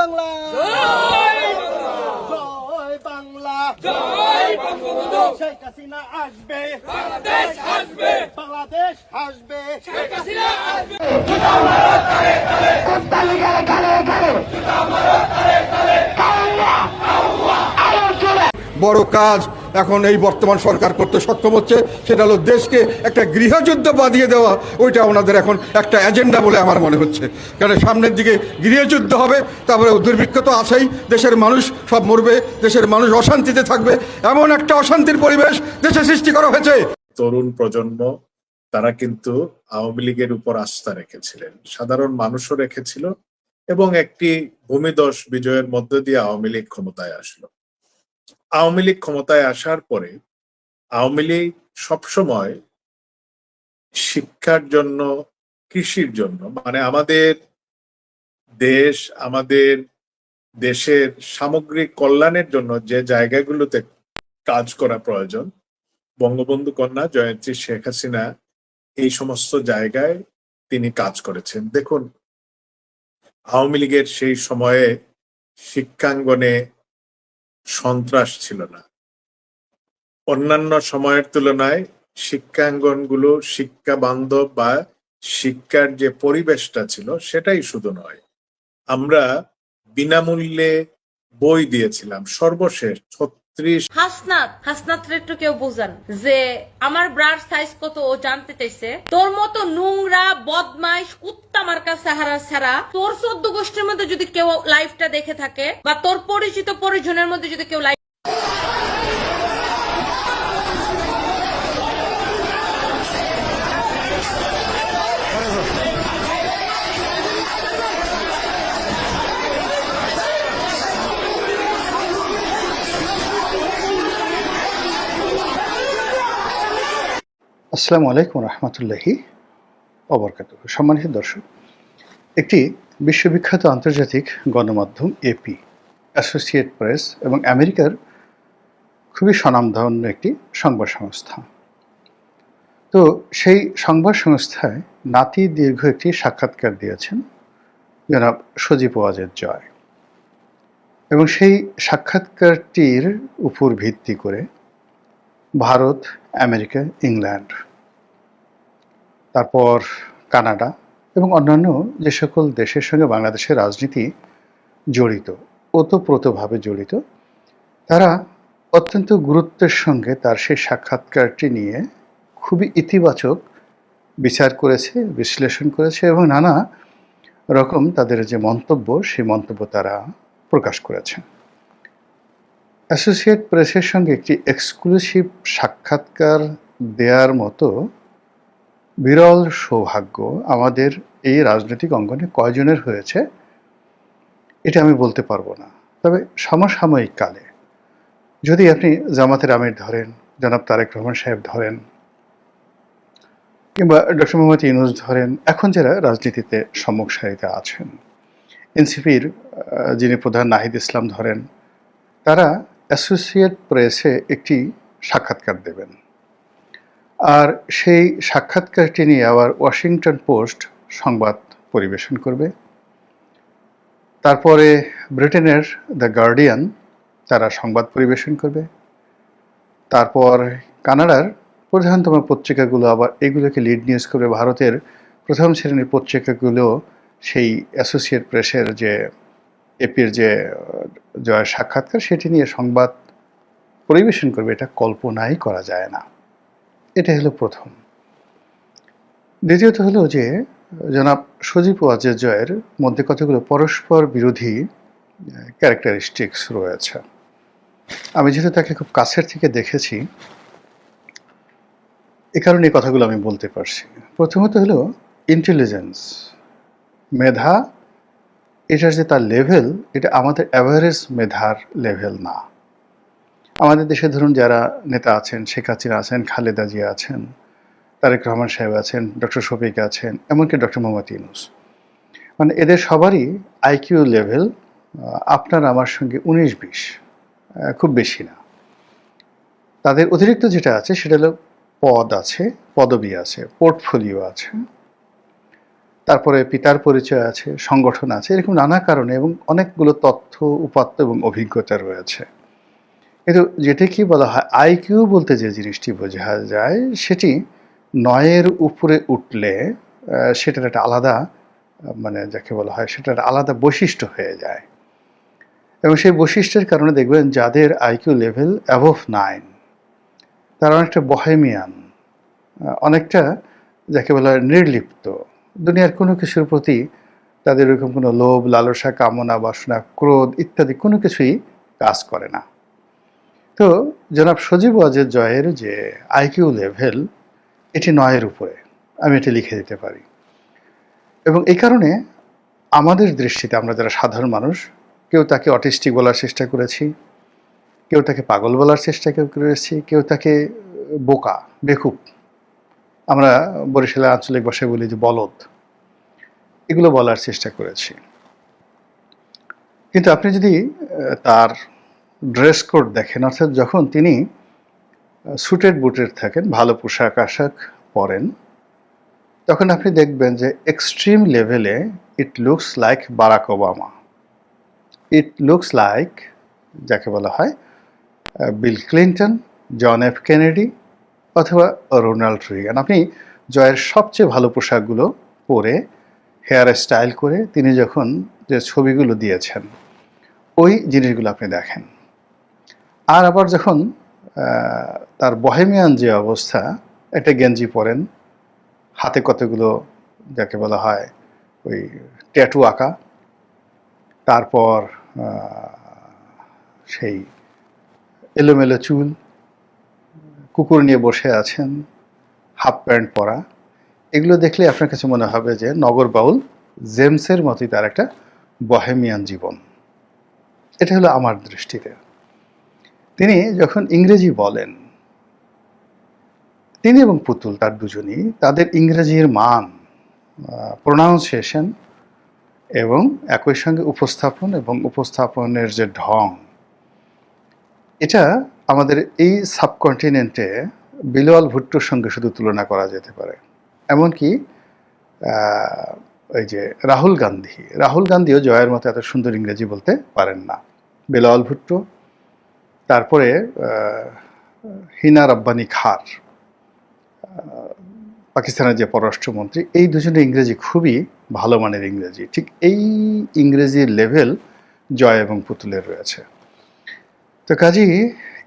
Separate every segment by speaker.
Speaker 1: বাংলা। জয় বাংলা। জয় বঙ্গবন্ধু। শেখ হাসিনা আসবে। বাংলাদেশ আসবে। বাংলাদেশ আসবে। শেখ হাসিনা আসবে।
Speaker 2: বড় কাজ এখন এই বর্তমান সরকার করতে সক্ষম হচ্ছে, সেটা হলো দেশকে একটা গৃহযুদ্ধ বাঁধিয়ে দেওয়া, ওইটা ওনাদের এখন একটা এজেন্ডা বলে আমার মনে হচ্ছে। কারণ সামনের দিকে গৃহযুদ্ধ হবে তারপরে দুর্ভিক্ষ তো আছেই, দেশের মানুষ সব মরবে, দেশের মানুষ অশান্তিতে থাকবে, এমন একটা অশান্তির পরিবেশ দেশে সৃষ্টি করা হয়েছে।
Speaker 3: তরুণ প্রজন্ম, তারা কিন্তু আওয়ামী লীগের উপর আস্থা রেখেছিলেন, সাধারণ মানুষও রেখেছিল, এবং একটি ভূমিদশ বিজয়ের মধ্য দিয়ে আওয়ামী লীগ ক্ষমতায় আসলো। আওয়ামী লীগ ক্ষমতায় আসার পরে আওয়ামী লীগ সবসময় শিক্ষার জন্য, কৃষির জন্য মানে আমাদের দেশ, আমাদের দেশের সামগ্রিক কল্যাণের জন্য যে জায়গাগুলোতে কাজ করা প্রয়োজন, বঙ্গবন্ধু কন্যা, জয়ন্তী শেখ হাসিনা, এই সমস্ত জায়গায় তিনি কাজ করেছেন। দেখুন, আওয়ামী লীগের সেই সময়ে শিক্ষাঙ্গনে সন্ত্রাস ছিল না। অন্যান্য সময়ের তুলনায় শিক্ষাঙ্গনগুলো শিক্ষা বান্ধব বা শিক্ষার যে পরিবেশটা ছিল সেটাই শুধু নয়। আমরা বিনামূল্যে বই দিয়েছিলাম, সর্বশেষ ছত্রিশ
Speaker 4: হাসনাত হাসনাত রে একটু কেউ বোঝান, যে আমার ব্রার সাইজ কত ও জানতে চাইছে। তোর মতো নোংরা, বদমাইশ, কুত্তা মার্কা সাহারা ছাড়া তোর চোদ্দ গোষ্ঠীর মধ্যে যদি কেউ লাইফটা দেখে থাকে, বা তোর পরিচিত পরিজনের মধ্যে যদি কেউ লাইফ
Speaker 5: আসসালামু আলাইকুম রহমতুল্লাহি অবরকাত সম্মানিত দর্শক, একটি বিশ্ববিখ্যাত আন্তর্জাতিক গণমাধ্যম এপি অ্যাসোসিয়েট প্রেস এবং আমেরিকার খুবই স্বনামধন্য একটি সংবাদ সংস্থা। তো সেই সংবাদ সংস্থায় নাতি দীর্ঘ একটি সাক্ষাৎকার দিয়েছেন জনাব সজীব ওয়াজেদ জয়। এবং সেই সাক্ষাৎকারটির উপর ভিত্তি করে ভারত, আমেরিকা, ইংল্যান্ড, তারপর কানাডা এবং অন্যান্য যে সকল দেশের সঙ্গে বাংলাদেশের রাজনীতি জড়িত, ওতপ্রোতভাবে জড়িত, তারা অত্যন্ত গুরুত্বের সঙ্গে তার সেই সাক্ষাৎকারটি নিয়ে খুবই ইতিবাচক বিচার করেছে, বিশ্লেষণ করেছে এবং নানা রকম তাদের যে মন্তব্য, সেই মন্তব্য তারা প্রকাশ করেছেন। অ্যাসোসিয়েট প্রেসের সঙ্গে একটি এক্সক্লুসিভ সাক্ষাৎকার দেওয়ার মতো বিরল সৌভাগ্য আমাদের এই রাজনৈতিক অঙ্গনে কয়জনের হয়েছে, এটা আমি বলতে পারব না। তবে সমসাময়িক কালে, যদি আপনি জামাতের আমির ধরেন, জনাব তারেক রহমান সাহেব ধরেন, কিংবা ডক্টর মোহাম্মদ ইউনুস ধরেন, এখন যারা রাজনীতিতে সম্মুখ সারিতে আছেন, এনসিপির যিনি প্রধান নাহিদ ইসলাম ধরেন, তারা অ্যাসোসিয়েট প্রেসে একটি সাক্ষাৎকার দেবেন। আর সেই সাক্ষাৎকারটি নিয়ে আবার ওয়াশিংটন পোস্ট সংবাদ পরিবেশন করবে। তারপরে ব্রিটেনের দ্য গার্ডিয়ান তারা সংবাদ পরিবেশন করবে। তারপর কানাডার প্রধানতম পত্রিকাগুলো আবার এগুলোকে লিড নিউজ করবে। ভারতের প্রথম শ্রেণির পত্রিকাগুলো সেই অ্যাসোসিয়েট প্রেসের যে এপির যে, জয়ের সাক্ষাৎকার, সেটি নিয়ে সংবাদ পরিবেশন করবে, এটা কল্পনাই করা যায় না। এটা হলো প্রথম। দ্বিতীয়ত হলো যে, জনাব সজীব ওয়াজের জয়ের মধ্যে কতগুলো পরস্পর বিরোধী ক্যারেক্টারিস্টিক্স রয়েছে। আমি যেহেতু তাকে খুব কাছের থেকে দেখেছি, এ কারণে কথাগুলো আমি বলতে পারছি। প্রথমত হলো ইন্টেলিজেন্স মেধা এটার যে তার লেভেল এটা আমাদের অ্যাভারেজ মেধার লেভেল না। আমাদের দেশে ধরুন যারা নেতা আছেন, শেখ হাসিনা আছেন, খালেদা জিয়া আছেন, তারেক রহমান সাহেব আছেন ডক্টর শফিক আছেন, এমনকি ডক্টর মোহাম্মদ ইউনুস। মানে এদের সবারই আইকিউ লেভেল আপনার আমার সঙ্গে উনিশ বিশ খুব বেশি না। তাদের অতিরিক্ত যেটা আছে, সেটা হলো পদ আছে, পদবি আছে পোর্টফোলিও আছে। তারপরে পিতার পরিচয় আছে, সংগঠন আছে, এরকম নানা কারণে এবং অনেকগুলো তথ্য, উপাত্ত এবং অভিজ্ঞতা রয়েছে। কিন্তু যেটা কি বলা হয় আইকিউ বলতে যে জিনিসটি বোঝা যায়, সেটি নয়ের উপরে উঠলে সেটার একটা আলাদা মানে যাকে বলা হয়, সেটার আলাদা বৈশিষ্ট্য হয়ে যায়। এবং সেই বৈশিষ্ট্যের কারণে দেখবেন যাদের আইকিউ লেভেল অ্যাভভ নাইন তারা অনেকটা বহেমিয়ান অনেকটা যাকে বলা হয় নির্লিপ্ত। দুনিয়ার কোনো কিছুর প্রতি তাদের এরকম কোনো লোভ, লালসা, কামনা, বাসনা, ক্রোধ ইত্যাদি কোনো কিছুই কাজ করে না। তো জনাব সজীব ওয়াজের জয়ের যে আইকিউ লেভেল, এটি নয়ের উপরে। আমি এটি লিখে দিতে পারি। এবং এই কারণে আমাদের দৃষ্টিতে আমরা যারা সাধারণ মানুষ, কেউ তাকে অটিস্টিক বলার চেষ্টা করেছি, কেউ তাকে পাগল বলার চেষ্টা করেছি, কেউ তাকে বোকা, বেকুব আমরা বরিশালে আঞ্চলিক ভাষায় বলি যে বলদ। এগুলো বলার চেষ্টা করেছি। কিন্তু আপনি যদি তার ড্রেস কোড দেখেন, অর্থাৎ যখন তিনি সুটেড বুটের থাকেন, ভালো পোশাক আশাক পরেন, তখন আপনি দেখবেন যে এক্সট্রিম লেভেলে it looks like Barack Obama it looks like যাকে বলা হয় Bill Clinton John F Kennedy অথবা রোনাল্ড রিগান আপনি জয়ের সবচেয়ে ভালো পোশাকগুলো পরে হেয়ার স্টাইল করে তিনি যখন যে ছবিগুলো দিয়েছেন, ওই জিনিসগুলো আপনি দেখেন। আর আবার যখন তার বহেমিয়ান যে অবস্থা, একটা গেঞ্জি পরেন, হাতে কতগুলো যাকে বলা হয়, ওই ট্যাটু আঁকা, তারপর সেই এলোমেলো চুল কুকুর নিয়ে বসে আছেন, হাফ প্যান্ট পরা। এগুলো দেখলে আপনার কাছে মনে হবে যে নগর বাউল জেমসের মতোই তার একটা বহেমিয়ান জীবন। এটা হলো আমার দৃষ্টিতে। তিনি যখন ইংরেজি বলেন, তিনি এবং পুতুল তার দুজনই তাদের ইংরেজির মান প্রোনাউন্সিয়েশন এবং একই সঙ্গে উপস্থাপন এবং উপস্থাপনের যে ঢং, এটা আমাদের এই সাবকন্টিনেন্টে বিলোয়াল ভুট্টোর সঙ্গে শুধু তুলনা করা যেতে পারে। এমনকি ওই যে রাহুল গান্ধী, রাহুল গান্ধীও জয়ের মতো এত সুন্দর ইংরেজি বলতে পারেন না। বেলাওয়াল ভুট্টো, তারপরে হিনা রব্বানি খার পাকিস্তানের যে পররাষ্ট্রমন্ত্রী, এই দুজনের ইংরেজি খুবই ভালো মানের ইংরেজি। ঠিক এই ইংরেজির লেভেল জয় এবং পুতুলের রয়েছে। তো কাজী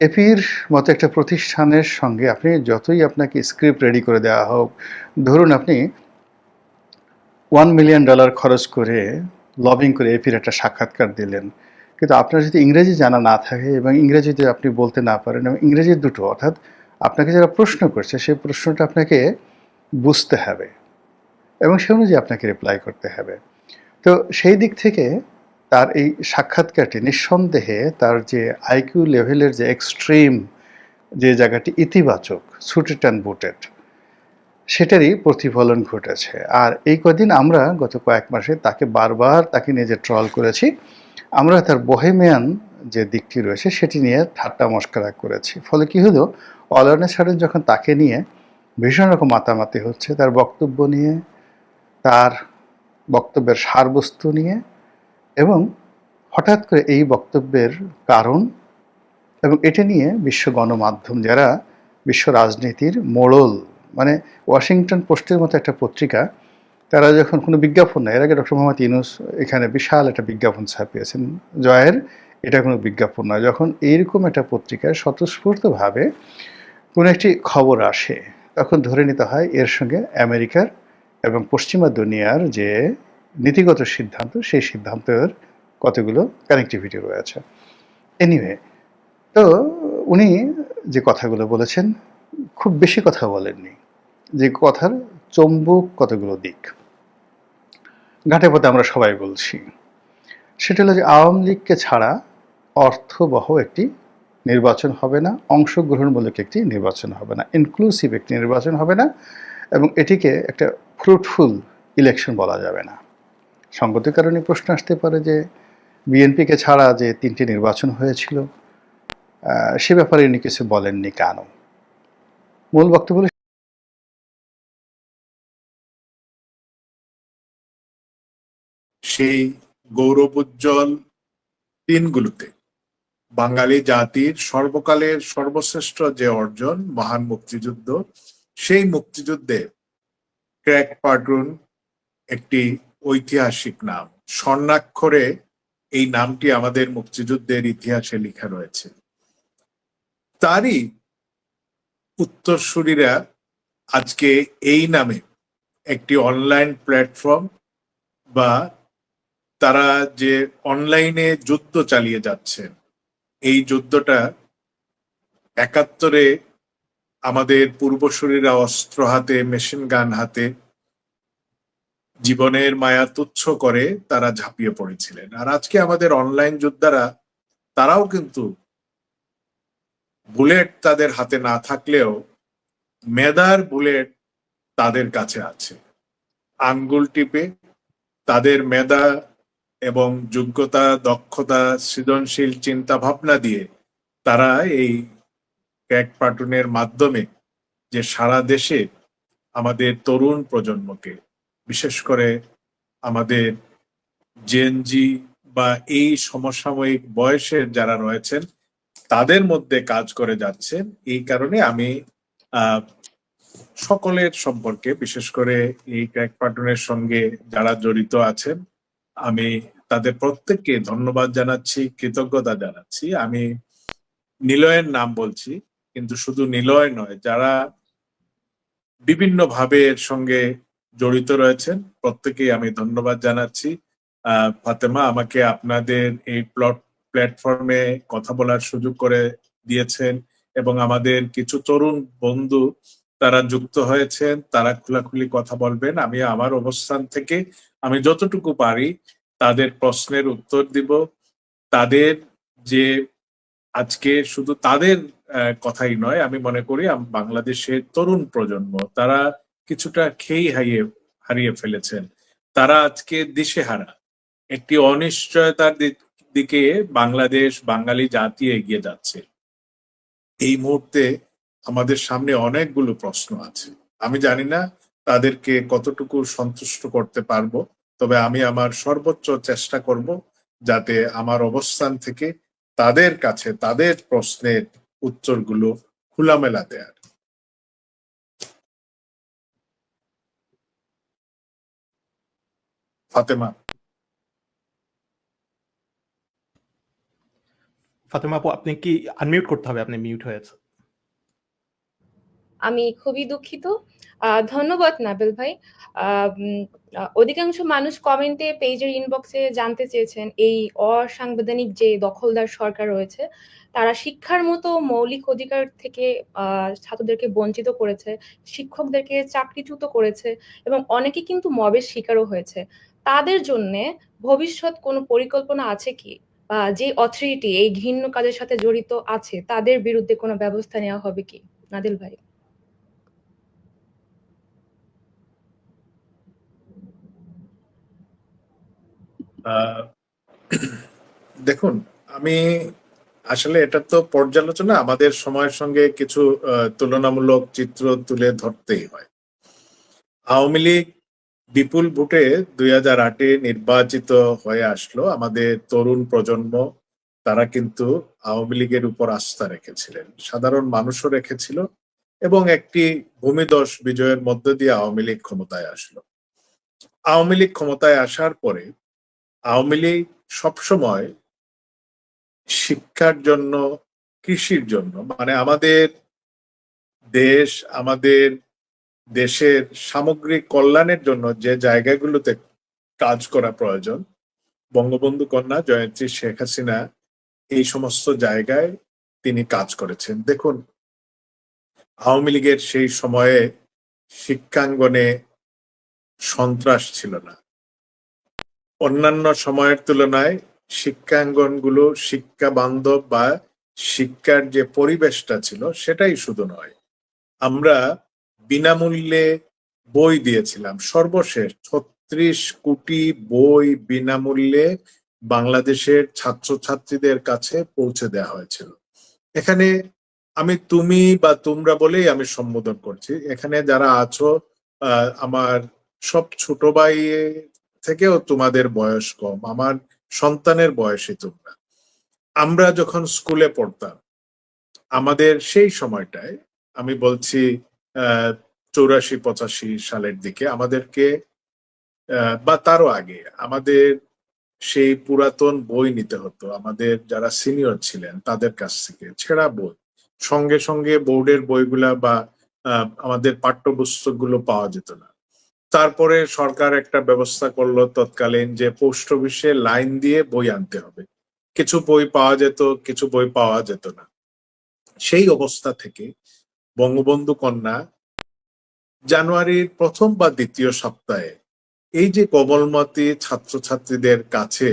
Speaker 5: এপির মতো একটা প্রতিষ্ঠানের সঙ্গে আপনি যতই আপনাকে স্ক্রিপ্ট রেডি করে দেওয়া হোক, ধরুন আপনি ওয়ান মিলিয়ন ডলার খরচ করে লবিং করে এপির একটা সাক্ষাৎকার দিলেন। কিন্তু আপনার যদি ইংরেজি জানা না থাকে এবং ইংরেজিতে আপনি বলতে না পারেন এবং ইংরেজি দুটো, অর্থাৎ আপনাকে যারা প্রশ্ন করছে, সেই প্রশ্নটা আপনাকে বুঝতে হবে এবং সে অনুযায়ী আপনাকে রিপ্লাই করতে হবে। তো সেই দিক থেকে তার এই সাক্ষাৎকারটি নিঃসন্দেহে তার যে আইকিউ লেভেলের যে এক্সট্রিম যে জায়গাটি ইতিবাচক সুটেড অ্যান্ড বুটেড সেটারই প্রতিফলন ঘটেছে। আর এই কদিন আমরা গত কয়েক মাসে তাকে বারবার তাকে নিয়ে যে ট্রল করেছি, আমরা তার বহেমিয়ান যে দিকটি রয়েছে সেটি নিয়ে ঠাট্টা মস্করা করেছি। ফলে কি হলো? অলারনে সারেন যখন তাকে নিয়ে ভীষণ রকম মাতামাতি হচ্ছে, তার বক্তব্য নিয়ে, তার বক্তব্যের সারবস্তু নিয়ে এবং হঠাৎ করে এই বক্তব্যের কারণ এবং এটা নিয়ে বিশ্ব গণমাধ্যম, যারা বিশ্ব রাজনীতির মোড়ল মানে ওয়াশিংটন পোস্টের মতো একটা পত্রিকা, তারা যখন কোনো বিজ্ঞাপন নেয়, এর আগে ডক্টর মোহাম্মদ ইউনুস এখানে বিশাল একটা বিজ্ঞাপন ছাপিয়েছেন। জয়ের এটা কোনো বিজ্ঞাপন নয়। যখন এইরকম একটা পত্রিকায় স্বতঃস্ফূর্তভাবে কোনো একটি খবর আসে, তখন ধরে নিতে হয় এর সঙ্গে আমেরিকার এবং পশ্চিমা দুনিয়ার যে নীতিগত সিদ্ধান্ত, সেই সিদ্ধান্তের কতগুলো কানেক্টিভিটি রয়েছে। এনিওয়ে তো উনি যে কথাগুলো বলেছেন, খুব বেশি কথা বলেননি। যে কথার চম্বুক কতগুলো দিক। ঘাটে পথে আমরা সবাই বলছি। সেটা হলো যে আওয়ামী লীগকে ছাড়া অর্থবহ একটি নির্বাচন হবে না, অংশগ্রহণমূলক একটি নির্বাচন হবে না ইনক্লুসিভ একটি নির্বাচন হবে না, এবং এটিকে একটা ফ্রুটফুল ইলেকশন বলা যাবে না। সঙ্গতির কারণে প্রশ্ন আসতে পারে যে বিএনপিকে ছাড়া যে তিনটি নির্বাচন হয়েছিল সে ব্যাপারে উনি কিছু বলেননি কেন? মূল বক্তব্য
Speaker 3: সেই গৌরবোজ্জ্বল দিনগুলোতে বাঙালি জাতির সর্বকালের সর্বশ্রেষ্ঠ যে অর্জন, মহান মুক্তিযুদ্ধ, সেই মুক্তিযুদ্ধে ক্র্যাক পার্টুন একটি ঐতিহাসিক নাম। স্বর্ণাক্ষরে এই নামটি আমাদের মুক্তিযুদ্ধের ইতিহাসে লেখা রয়েছে। তারই উত্তরসূরিরা আজকে এই নামে একটি অনলাইন প্ল্যাটফর্ম বা তারা যে অনলাইনে যুদ্ধ চালিয়ে যাচ্ছেন, এই যুদ্ধটা একাত্তরে আমাদের পূর্বসূরীরা অস্ত্র হাতে, মেশিন গান হাতে জীবনের মায়া তুচ্ছ করে তারা ঝাঁপিয়ে পড়েছিলেন। আর আজকে আমাদের অনলাইন যোদ্ধারা, তারাও কিন্তু বুলেট তাদের হাতে না থাকলেও মেদার বুলেট তাদের কাছে আছে। আঙ্গুল টিপে তাদের মেধা এবং যোগ্যতা, দক্ষতা, সৃজনশীল চিন্তা ভাবনা দিয়ে তারা এই ক্যাক পার্টুনের মাধ্যমে যে সারা দেশে আমাদের তরুণ প্রজন্মকে বিশেষ করে আমাদের জেনজি বা এই সমসাময়িক বয়সের যারা রয়েছেন, তাদের মধ্যে কাজ করে যাচ্ছেন এই কারণে আমি সকলের সম্পর্কে, বিশেষ করে এই ক্র্যাক পার্টনের সঙ্গে যারা জড়িত আছেন, আমি তাদের প্রত্যেককে ধন্যবাদ জানাচ্ছি, কৃতজ্ঞতা জানাচ্ছি। আমি নিলয়ের নাম বলছি, কিন্তু শুধু নিলয় নয়, যারা বিভিন্ন ভাবে এর সঙ্গে জড়িত রয়েছেন। প্রত্যেকেই আমি ধন্যবাদ জানাচ্ছি। ফাতেমা, আমাকে আপনাদের এই প্লট, প্ল্যাটফর্মে কথা বলার সুযোগ করে দিয়েছেন এবং আমাদের কিছু তরুণ বন্ধু তারা যুক্ত হয়েছেন, তারা খোলাখুলি কথা বলবেন। আমি আমার অবস্থান থেকে আমি যতটুকু পারি তাদের প্রশ্নের উত্তর দিব। তাদের যে আজকে শুধু তাদের কথাই নয়, আমি মনে করি বাংলাদেশের তরুণ প্রজন্ম, তারা কিছুটা খেই হারিয়ে হারিয়ে ফেলেছেন। তারা আজকে দিশেহারা। একটি অনিশ্চয়তার দিকে বাংলাদেশ, বাঙালি জাতি এগিয়ে যাচ্ছে। এই মুহূর্তে আমাদের সামনে অনেকগুলো প্রশ্ন আছে। আমি জানি না তাদেরকে কতটুকু সন্তুষ্ট করতে পারব, তবে আমি আমার সর্বোচ্চ চেষ্টা করব যাতে আমার অবস্থান থেকে তাদের কাছে তাদের প্রশ্নের উত্তরগুলো খোলামেলা দেয়ার। ফাতেমা
Speaker 6: ফাতেমা আপু আপনি কি আনমিউট করতে হবে? আপনি মিউট হয়েছে
Speaker 7: আমি খুবই দুঃখিত। আহ, ধন্যবাদ নাবেল ভাই। আহ, অধিকাংশ মানুষ কমেন্টে পেজের ইনবক্সে জানতে চেয়েছেন এই অসাংবিধানিক যে দখলদার সরকার রয়েছে তারা শিক্ষার মতো মৌলিক অধিকার থেকে আহ, ছাত্রদেরকে বঞ্চিত করেছে শিক্ষকদেরকে চাকরিচ্যুত করেছে এবং অনেকে কিন্তু মবের শিকারও হয়েছে। তাদের জন্য ভবিষ্যৎ কোনো পরিকল্পনা আছে কি? বা যে অথরিটি এই ঘৃণ্য কাজের সাথে জড়িত আছে, তাদের বিরুদ্ধে কোনো ব্যবস্থা নেওয়া হবে কি? নাদিল ভাই।
Speaker 3: দেখুন, আমি আসলে এটা তো পর্যালোচনা, আমাদের সময়ের সঙ্গে কিছু তুলনামূলক চিত্র তুলে ধরতেই হয়। আওয়ামী লীগ বিপুল ভোটে দুই হাজার আটে নির্বাচিত হয়ে আসলো আমাদের তরুণ প্রজন্ম। তারা কিন্তু আওয়ামী লীগের উপর আস্থা রেখেছিলেন, সাধারণ মানুষও রেখেছিল এবং একটি ভূমিদশ বিজয়ের মধ্য দিয়ে আওয়ামী লীগ ক্ষমতায় আসলো। আওয়ামী লীগ ক্ষমতায় আসার পরে আওয়ামী লীগ সবসময় শিক্ষার জন্য, কৃষির জন্য মানে আমাদের দেশ, আমাদের দেশের সামগ্রিক কল্যাণের জন্য যে জায়গাগুলোতে কাজ করা প্রয়োজন, বঙ্গবন্ধু কন্যা জয়ন্তী শেখ হাসিনা এই সমস্ত জায়গায় তিনি কাজ করেছেন। দেখুন, আওয়ামী লীগের সেই সময়ে শিক্ষাঙ্গনে সন্ত্রাস ছিল না। অন্যান্য সময়ের তুলনায় শিক্ষাঙ্গনগুলো শিক্ষা বান্ধব বা শিক্ষার যে পরিবেশটা ছিল সেটাই শুধু নয়। আমরা বিনামূল্যে বই দিয়েছিলাম। সর্বশেষ ছত্রিশ কোটি বই বিনামূল্যে বাংলাদেশের ছাত্রছাত্রীদের কাছে পৌঁছে দেওয়া হয়েছিল। এখানে আমি তুমি বা তোমরা বলেই আমি সম্বোধন করছি। এখানে যারা আছো আমার সব ছোট ভাই থেকেও তোমাদের বয়স কম, আমার সন্তানের বয়সী তোমরা। আমরা যখন স্কুলে পড়তাম, আমাদের সেই সময়টায় আমি বলছি চৌরাশি, পঁচাশি সালের দিকে আমাদেরকে বা তারও আগে আমাদের সেই পুরাতন বই নিতে হতো। আমাদের যারা সিনিয়র ছিলেন তাদের কাছ থেকে ছেঁড়া বই। সঙ্গে সঙ্গে বোর্ডের বইগুলা বা আমাদের পাঠ্যপুস্তকগুলো পাওয়া যেত না। তারপরে সরকার একটা ব্যবস্থা করল তৎকালীন যে পোস্ট অফিসে লাইন দিয়ে বই আনতে হবে। কিছু বই পাওয়া যেত, কিছু বই পাওয়া যেত না। সেই অবস্থা থেকে বঙ্গবন্ধু কন্যা, জানুয়ারির প্রথম বা দ্বিতীয় সপ্তাহে এই যে কোমলমতি ছাত্রছাত্রীদের কাছে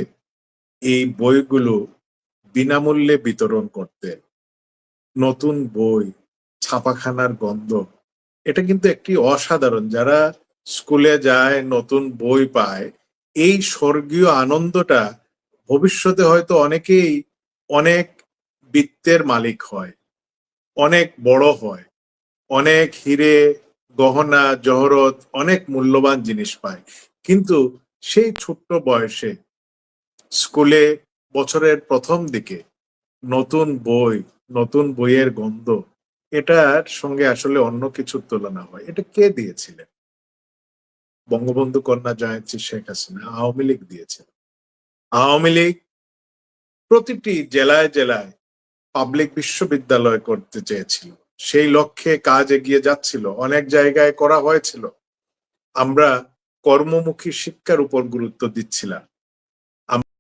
Speaker 3: এই বইগুলো বিনামূল্যে বিতরণ করতেন নতুন বই, ছাপাখানার গন্ধ, এটা কিন্তু একটি অসাধারণ। যারা স্কুলে যায়, নতুন বই পায়, এই স্বর্গীয় আনন্দটা ভবিষ্যতে হয়তো অনেকেই অনেক বৃত্তের মালিক হয়, অনেক বড় হয়। অনেক হিরে, গহনা, জহরত অনেক মূল্যবান জিনিস পায়। কিন্তু সেই ছোট্ট বয়সে, স্কুলে বছরের প্রথম দিকে নতুন বই, নতুন বইয়ের গন্ধ, এটার সঙ্গে আসলে অন্য কিছুর তুলনা হয়। এটা কে দিয়েছিলেন? বঙ্গবন্ধু কন্যা জয়ন্তী শেখ হাসিনা, আওয়ামী লীগ দিয়েছিল আওয়ামী লীগ প্রতিটি জেলায় জেলায় পাবলিক বিশ্ববিদ্যালয় করতে চেয়েছিল। সেই লক্ষ্যে কাজ এগিয়ে যাচ্ছিল, অনেক জায়গায় করা হয়েছিল। আমরা কর্মমুখী শিক্ষার উপর গুরুত্ব দিচ্ছিলাম।